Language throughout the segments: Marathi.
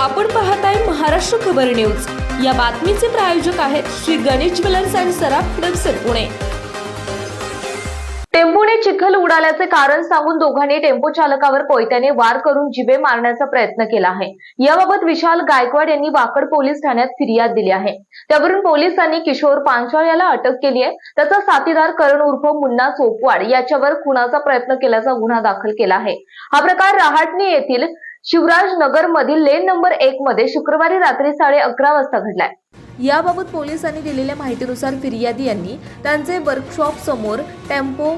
आपण पाहताय महाराष्ट्र खबर न्यूज. या बातमीचे प्रायोजक आहेत श्री गणेश ज्वेलर्स अँड सराफ हडपसर पुणे. टेम्पोने चिखल उडाल्याचे कारण सांगून दोघांनी टेम्पो चालकावर कोयत्याने वार करून जिबे मारण्याचा प्रयत्न केला आहे. याबाबत विशाल गायकवाड यांनी वाकड पोलीस ठाण्यात फिर्याद दिली आहे. त्यावरून पोलिसांनी किशोर पांचाळ याला अटक केली आहे. त्याचा साथीदार करण उर्फ मुन्ना चोपवाड याच्यावर खुनाचा प्रयत्न केल्याचा गुन्हा दाखल केला आहे. हा प्रकार रहाटणी येथील शिवराज नगर मधील लेन नंबर एक मध्ये शुक्रवारी रात्री साडे अकरा वाजता घडलाय. याबाबत पोलिसांनी दिलेल्या माहितीनुसार फिर्यादी यांनी त्यांचे वर्कशॉप समोर टेम्पो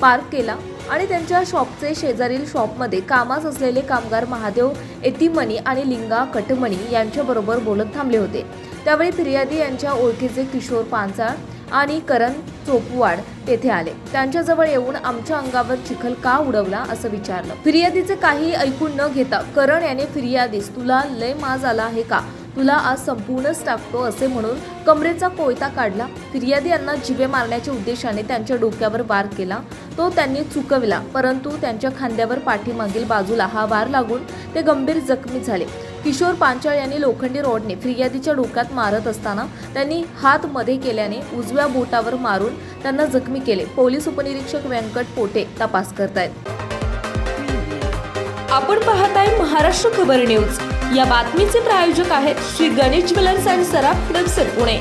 पार्क केला आणि त्यांच्या शॉपचे शेजारील शॉपमध्ये कामास असलेले कामगार महादेव एतिमणी आणि लिंगा कटमणी यांच्याबरोबर बोलत थांबले होते. त्यावेळी फिर्यादी यांच्या ओळखीचे किशोर पांचाळ आणि करण चोपवाड तेथे आले. त्यांच्याजवळ येऊन आमच्या अंगावर चिखल का उडवला असं विचारलं. फिर्यादीचे काही ऐकून न घेता करण याने फिर्यादीस तुला लय माज आला आहे का? तुला आज संपूर्णच टाकतो असे म्हणून कमरेचा कोयता काढला फिर्यादी यांना जिवे मारण्याच्या उद्देशाने त्यांच्या डोक्यावर वार केला. तो त्यांनी चुकविला परंतु त्यांच्या खांद्यावर पाठीमागील बाजूला हा वार लागून ते गंभीर जखमी झाले. किशोर पांचाळ यांनी लोखंडी रॉडने फिर्यादीच्या डोक्यात मारत असताना त्यांनी हात मध्ये केल्याने उजव्या बोटावर मारून त्यांना जखमी केले. पोलीस उपनिरीक्षक व्यंकट पोटे तपास करतायत. आपण पाहताय महाराष्ट्र खबर न्यूज. या बातमीचे प्रायोजक आहेत श्री गणेश ज्वेलर्स अँड सराफ हडपसर पुणे.